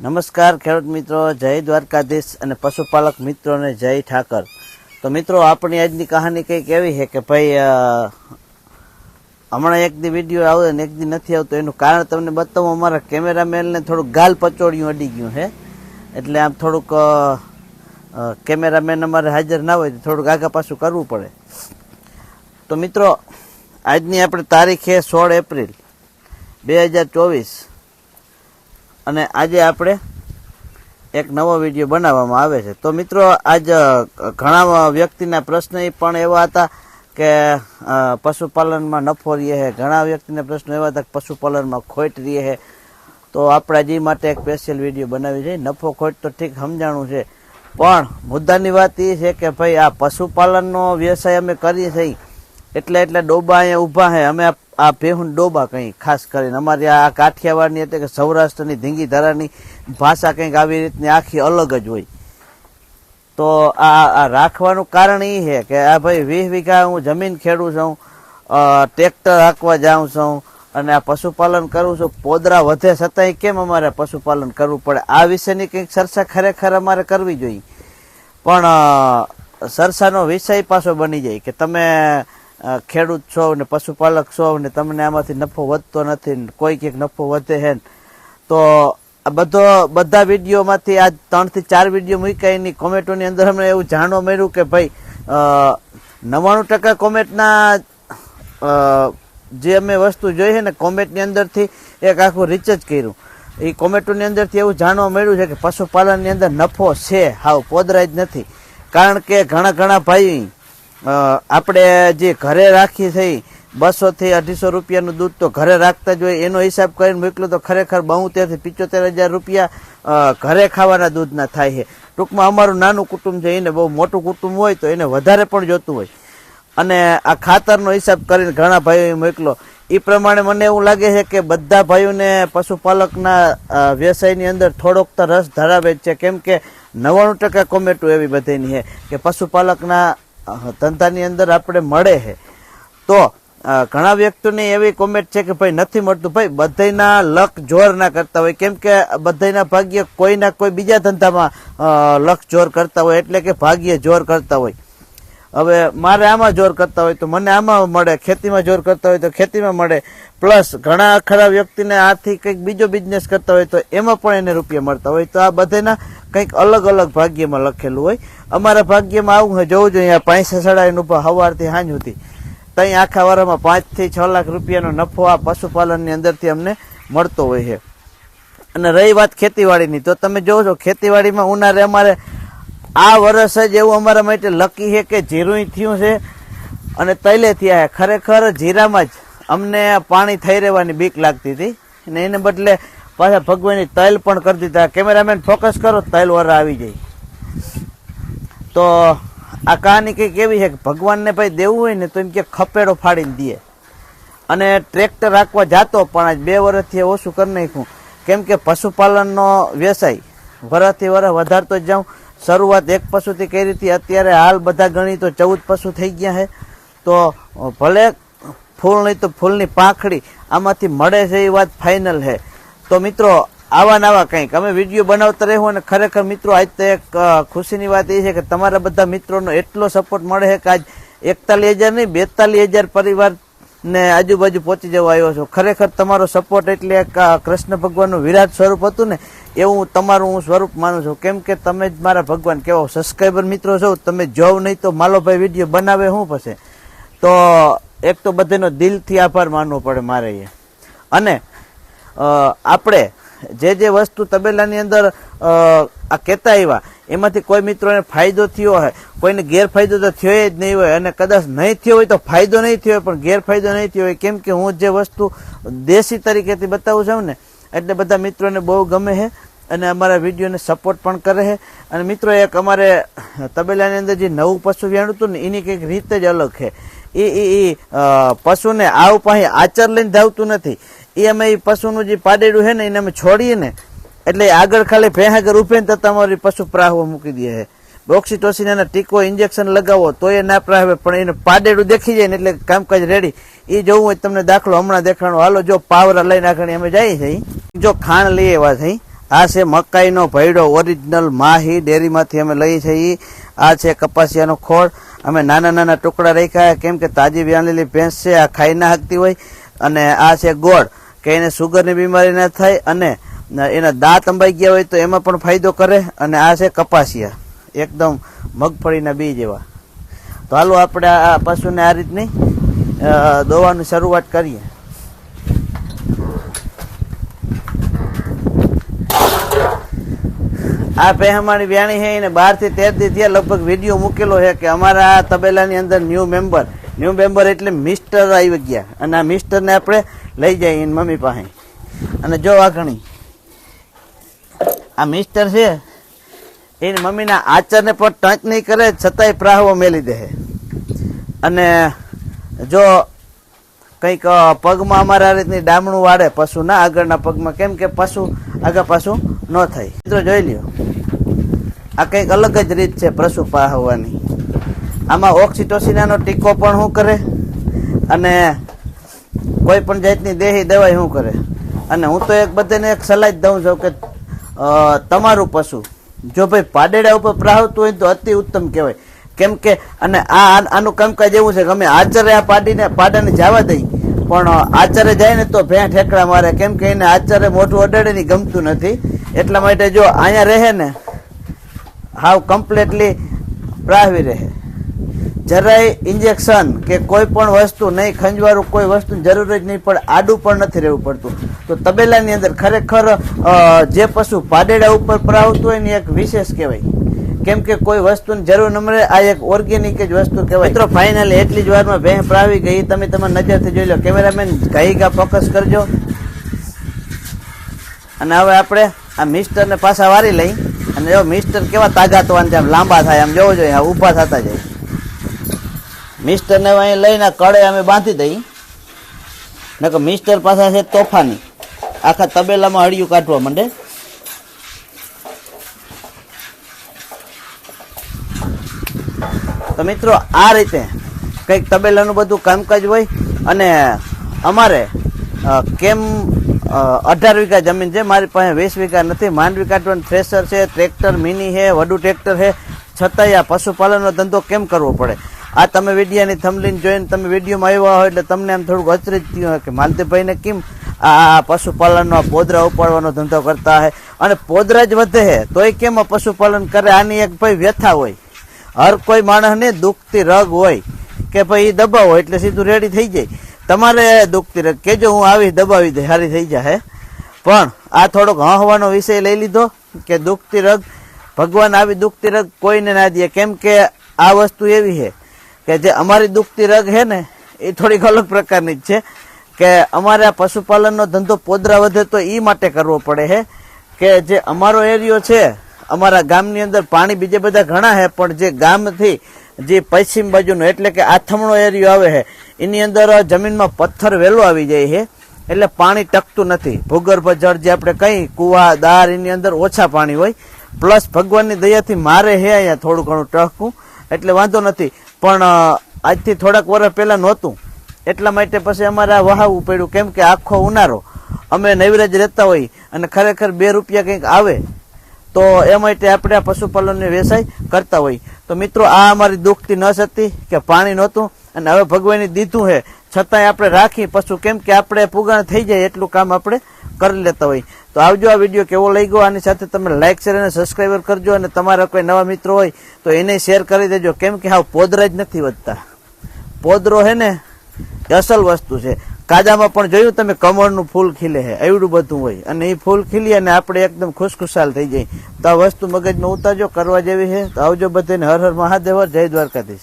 નમસ્કાર ખેડૂત મિત્રો, જય દ્વારકાધીશ અને પશુપાલક મિત્રોને જય ઠાકર. તો મિત્રો, આપણી આજની કહાની કંઈક એવી છે કે ભાઈ હમણાં એક દી વીડિયો આવે ને એક દી નથી આવતો. એનું કારણ તમને બતાવું, અમારા કેમેરામેનને થોડુંક ગાલ પચોડિયું અડી ગયું છે. એટલે આમ થોડુંક કેમેરામેન અમારે હાજર ના હોય તો થોડુંક આગા પાછું કરવું પડે. તો મિત્રો, આજની આપણે તારીખ છે સોળ એપ્રિલ, બે હજાર ચોવીસ. અને આજે આપણે એક નવો વીડિયો બનાવવામાં આવે છે. તો મિત્રો, આજ ઘણા વ્યક્તિના પ્રશ્ન પણ એવા હતા કે પશુપાલનમાં નફો રહે છે. ઘણા વ્યક્તિના પ્રશ્નો એવા હતા કે પશુપાલનમાં ખોટ રહે છે. તો આપણે આજે માટે એક સ્પેશિયલ વીડિયો બનાવી છે. નફો, ખોટ તો ઠીક સમજાણું છે. પણ મુદ્દાની વાત એ છે કે ભાઈ, આ પશુપાલનનો વ્યવસાય અમે કરીએ છીએ. એટલે એટલે ડોબા અહીંયા ઊભા છે અમે આ- ભેહું ડોબા કંઈ, ખાસ કરીને. અમારી આ કાઠિયાવાડની એટલે કે સૌરાષ્ટ્રની ધીંગી ધારાની ભાષા કંઈક આવી રીતની આખી અલગ જ હોય. તો આ આ રાખવાનું કારણ એ છે કે આ ભાઈ વીસ વીઘા હું જમીન ખેડું છું ટ્રેક્ટર હાંકવા જાઉં છું, અને આ પશુપાલન કરું છું. પોદરા વધે છતાંય કેમ અમારે પશુપાલન કરવું પડે? આ વિષયની કંઈક ચર્ચા ખરેખર અમારે કરવી જોઈએ. પણ સરસાનો વિષય પાછો બની જાય કે તમે ખેડૂત છો ને પશુપાલક છો ને તમને આમાંથી નફો વધતો નથી કોઈ કંઈક નફો વધે હે તો આ બધો, બધા વિડીયોમાંથી આ ત્રણથી ચાર વીડિયો મૂક્યા, એની કોમેન્ટોની અંદર અમને એવું જાણવા મળ્યું કે ભાઈ નવ્વાણું ટકા કોમેન્ટના જે અમે વસ્તુ જોઈ છે ને કોમેન્ટની અંદરથી એક આખું રિસર્ચ કર્યું. એ કોમેન્ટોની અંદરથી એવું જાણવા મળ્યું છે કે પશુપાલનની અંદર નફો છે, હાવ પોદરાય જ નથી. કારણ કે ઘણા ઘણા ભાઈ આપણે જે ઘરે રાખી થઈ બસો થી અઢીસો રૂપિયાનું દૂધ તો ઘરે રાખતા જ હોય, એનો હિસાબ કરીને મોકલો તો ખરેખર બોતેરથી પિચોતેર હજાર રૂપિયા ઘરે ખાવાના દૂધના થાય છે. ટૂંકમાં અમારું નાનું કુટુંબ છે, એને બહુ મોટું કુટુંબ હોય તો એને વધારે પણ જોતું હોય. અને આ ખાતરનો હિસાબ કરીને ઘણા ભાઈઓ મોકલો એ પ્રમાણે મને એવું લાગે છે કે બધા ભાઈઓને પશુપાલકના વ્યવસાયની અંદર થોડોક તો રસ ધરાવે છે. કેમ કે નવ્વાણું ટકા કોમેટો એવી બધીની છે કે પશુપાલકના ધંધાની અંદર આપણે મળે છે. તો ઘણા વ્યક્તિઓની એવી કોમેન્ટ છે કે, ભાઈ, નથી મળતું. ભાઈ, બધાયના લક જોર ના કરતા હોય. કેમ કે બધાયના ભાગ્ય કોઈના કોઈ બીજા ધંધામાં લક જોર કરતા હોય, એટલે કે ભાગ્ય જોર કરતા હોય. હવે મારે આમાં જોર કરતા હોય તો મને આમાં મળે, ખેતીમાં જોર કરતા હોય તો ખેતીમાં મળે. પ્લસ ઘણા ખરા વ્યક્તિને આથી કંઈક બીજો બિઝનેસ કરતા હોય તો એમાં પણ એને રૂપિયા મળતા હોય. તો આ બધાના કંઈક અલગ અલગ ભાગ્યમાં લખેલું હોય. અમારા ભાગ્યમાં આવું હોય, જોવું જોઈએ પૈસા સડાઈને ઊભા સવારથી સાંજ હતી ત્યાં આખા વારમાં પાંચથી છ લાખ રૂપિયાનો નફો આ પશુપાલનની અંદરથી અમને મળતો હોય છે. અને રહી વાત ખેતીવાડીની, તો તમે જોવો છો, ખેતીવાડીમાં ઉનાળે અમારે આ વર્ષ જ એવું અમારા માટે લકી છે કે જીરું થયું છે. અને તૈલે થયા ખરેખર જીરામાં જ અમને પાણી થઈ રહેવાની બીક લાગતી હતી. અને એને બદલે પાછા ભગવાનની તૈલ પણ કરી દીધા. કેમેરામેન, ફોકસ કરો, તૈલ વાળા આવી જાય. તો આ કહાની કંઈક એવી છે કે ભગવાનને ભાઈ દેવું હોય ને તો એમ કે ખપેડો ફાડીને દે. અને ટ્રેક્ટર રાખવા જાતો, પણ આજ બે વર્ષથી ઓછું કરી નાખ્યું. કેમ કે પશુપાલનનો વ્યવસાય વરસથી વરસ વધારતો જ જાઉં. શરૂઆત એક પશુથી કરી હતી, અત્યારે હાલ બધા ગણી તો ચૌદ પશુ થઈ ગયા છે. તો ભલે ફૂલ નહીં તો ફૂલની પાંખડી આમાંથી મળે છે એ વાત ફાઇનલ છે. તો મિત્રો આવા નવા કંઈક. અમે વીડિયો બનાવતા રહેવું અને ખરેખર મિત્રો, આજ તો એક ખુશીની વાત એ છે કે તમારા બધા મિત્રોનો એટલો સપોર્ટ મળે છે કે આજ એકતાલીસ હજાર નહીં, બેતાલીસ હજાર પરિવાર ને આજુબાજુ પહોંચી જવા આવ્યો છો. ખરેખર તમારો સપોર્ટ એટલે એક કૃષ્ણ ભગવાનનું વિરાટ સ્વરૂપ હતું ને, એવું તમારું હું સ્વરૂપ માનું છું. કેમ કે તમે જ મારા ભગવાન કેવો સબસ્ક્રાઈબર મિત્રો છો, તમે જોવ નહીં તો માલોભાઈ વીડિયો બનાવે શું પછી? તો એક તો બધાનો દિલથી આભાર માનવો પડે મારે અને આપણે જે જે વસ્તુ તબેલાની અંદર આ કહેતા આવ્યા, એમાંથી કોઈ મિત્રોને ફાયદો થયો હોય, કોઈને ગેરફાયદો તો થયો જ નહીં હોય અને કદાચ નહીં થયો હોય તો ફાયદો નહીં થયો હોય, પણ ગેરફાયદો નહીં થયો હોય, કેમ કે હું જે વસ્તુ દેશી તરીકેથી બતાવું છું ને, એટલે બધા મિત્રોને બહુ ગમે છે અને અમારા વિડીયોને સપોર્ટ પણ કરે છે અને મિત્રો, એક અમારે તબેલાની અંદર જે નવું પશુ વ્યાણું હતું ને, એની કંઈક રીત જ અલગ છે એ એ પશુને આવ પાસે આચર લઈને ધાવતું નથી. એ અમે એ પશુનું જે પાડેડું છે ને, એને અમે છોડીએ ને, એટલે આગળ ખાલી ભેહાગર ઉભે ને તો અમારી પશુ પ્રાહવો મૂકી દે છે. ઓક્સિટોસિન અને ટીકો ઇન્જેક્શન લગાવો તો એ ના પ્રાહવે પણ એને પાડેડું દેખી જાય ને, એટલે કામકાજ રેડી એ જોવું હોય તમને દાખલો હમણાં દેખાણો, હાલો, જો પાવરા લઈને આગળ અમે જઈએ છીએ. જો ખાણ લઈએ એવા છે આ છે મકાઈનો ભયડો ઓરિજિનલ માહી ડેરીમાંથી અમે લઈએ છીએ. આ છે કપાસિયાનો ખોળ. અમે નાના નાના ટુકડા રાખ્યા કેમ કે તાજી વ્યાણેલી ભેંસ છે, આ ખાઈ ના શકતી હોય. અને આ છે ગોળ, કે એને સુગરની બીમારી ના થાય અને એના દાંત અંબાઈ ગયા હોય તો એમાં પણ ફાયદો કરે. અને આ છે કપાસિયા, એકદમ મગફળીના બીજ એવા તો હાલો આપણે આ પશુને આ રીતની દોવાની શરૂઆત કરીએ. આ પહેમાણી વ્યાણી છે એને બારથી તેરથી થયા લગભગ વીડિયો મૂકેલો છે કે અમારા આ તબેલાની અંદર ન્યૂ મેમ્બર ન્યૂ મેમ્બર એટલે મિસ્ટર આવી ગયા. અને આ મિસ્ટરને આપણે લઈ જઈએ એની મમ્મી પાસે. અને જો વાઘણી, આ મિસ્ટર છે, એની મમ્મીના આચરને પણ ટચ નહીં કરે, છતાંય પ્રાહવો મેલી દે અને જો કંઈક પગમાં અમારા આ રીતની ડામણું વાળે, પશુ ના આગળના પગમાં. કેમ કે પશુ આગળ પશુ ન થાય. મિત્રો જોઈ લ્યો. આ કંઈક અલગ જ રીત છે પશુ પાહવાની. આમાં ઓક્સિટોસિનાનો ટીકો પણ શું કરે અને કોઈ પણ જાતની દેહી દવાઈ શું કરે. અને હું તો એક બધાને એક સલાહ જ દઉં છું કે તમારું પશુ જો ભાઈ પાડેડા ઉપર પ્રાહવતું હોય તો અતિ ઉત્તમ કહેવાય. કેમ કે, અને આ આનું કામકાજ એવું છે કે અમે આચરે આ પાડીને, પાડાને જવા દઈ. પણ આચરે જાય ને તો ભેં ઠેકડા મારે. કેમ કે એને આચરે મોઢું અડાડે ગમતું નથી. એટલા માટે જો અહીંયા રહે ને હાવ કમ્પ્લીટલી પ્રાહવી રહે. જરાય ઇન્જેક્શન કે કોઈ પણ વસ્તુ નહીં ખંજવાળું કોઈ વસ્તુ જરૂર જ નહીં પડે આડું પણ નથી રહેવું પડતું. તો તબેલાની અંદર ખરેખર જે પશુ પાડેડા ઉપર પ્રાવતું હોય ને એક વિશેષ કહેવાય. કેમ કે કોઈ વસ્તુની જરૂર ન મળે, આ એક ઓર્ગેનિક જ વસ્તુ કહેવાય. મિત્રો ફાઇનલી એટલી જ વારમાં ભેં પ્રાવી ગઈ. તમે તમારી નજરથી જોઈ લો. કેમેરામેન ગઈ ગા ફોકસ કરજો. અને હવે આપણે આ મિસ્ટરને પાછા વારી લઈ. અને જો મિસ્ટર કેવા તાકાતવાન છે આમ લાંબા થાય, આમ જવું જોઈએ ઊભા થતા જાય. મિસ્ટરને અહીં લઈને કડે અમે બાંધી દઈ નકર મિસ્ટર પાસે છે તોફાની. આખા તબેલામાં હળિયું કાઢવા માંડે. તો મિત્રો, આ રીતે કંઈક તબેલાનું બધું કામકાજ હોય અને અમારે કેમ અઢાર વીઘા જમીન છે. મારી પાસે વીસ વીઘા નથી. માંડવી કાઢવાનું થ્રેસર છે ટ્રેક્ટર મિની છે, વડું ટ્રેક્ટર છે. છતાંય આ પશુપાલનનો ધંધો કેમ કરવો પડે? આ તમે વિડીયાની થમલીન જોઈને તમે વિડીયોમાં આવ્યા હોય એટલે તમને આમ થોડુંક અચરિત થયું હોય કે માલતીભાઈને કેમ આ પશુપાલનનો પોદરા ઉપાડવાનો ધંધો કરતા હે? અને પોદરા જ વધે છે તોય કેમ આ પશુપાલન કરે? આની એક ભાઈ વ્યથા હોય. હર કોઈ માણસને દુઃખથી રગ હોય કે ભાઈ એ દબાવો એટલે સીધું રેડી થઈ જાય. તમારે દુખતી રગ કેજો હું આવી દબાવી દે સારી થઈ જાય પણ આ થોડોક હવાનો વિષય લઈ લીધો કે દુઃખતી રગ ભગવાન આવી દુખતી રગ કોઈને ના દે. કેમ કે આ વસ્તુ એવી છે કે જે અમારી દુખતી રગ છે ને, એ થોડીક અલગ પ્રકારની જ છે. કે અમારે આ પશુપાલનનો ધંધો પોદરા વધે તો એ માટે કરવો પડે છે કે જે અમારો એરિયો છે, અમારા ગામની અંદર પાણી બીજે બધા ઘણા છે, પણ જે ગામથી જે પશ્ચિમ બાજુનો એટલે કે આથમણો એરિયો આવે છે, એની અંદર જમીનમાં પથ્થર વહેલો આવી જાય છે, એટલે પાણી ટકતું નથી. ભૂગર્ભ જળ જે આપણે કઈ કુવા, દાર, એની અંદર ઓછા પાણી હોય. પ્લસ ભગવાનની દયાથી મારે હે અહીંયા થોડું ઘણું ટકવું એટલે વાંધો નથી. પણ આજથી થોડાક વર્ષ પહેલાં નહોતું. એટલા માટે પછી અમારે આ વહાવવું પડ્યું, કેમ કે આખો ઉનાળો. અમે નૈવરાજ રહેતા હોય અને ખરેખર બે રૂપિયા કંઈક આવે તો એ માટે આપણે આ પશુપાલનનો વ્યવસાય કરતા હોય. તો મિત્રો, આ અમારી દુઃખથી નસ હતી કે પાણી નહોતું અને હવે ભગવાને દીધું છે. છતાંય આપણે રાખી પશુ કેમ કે આપણે પુગાણ થઈ જાય એટલું કામ આપણે કરી લેતા હોય. તો આવજો આ વીડિયો કેવો લઈ ગયો આની સાથે તમે લાઇક શેર અને સબસ્ક્રાઈબર કરજો અને તમારા કોઈ નવા મિત્રો હોય તો એને શેર કરી દેજો. કેમ કે હાવ પોદરા જ નથી વધતા. પોદરો છે ને અસલ વસ્તુ છે. કાજામાં પણ જોયું તમે કમળનું ફૂલ ખીલે છે, એવડું બધું હોય. અને એ ફૂલ ખીલી અને આપણે એકદમ ખુશખુશાલ થઈ જાય તો આ વસ્તુ મગજમાં ઉતારજો, કરવા જેવી છે. તો આવજો બધાને હર હર મહાદેવ, જય દ્વારકાધીશ.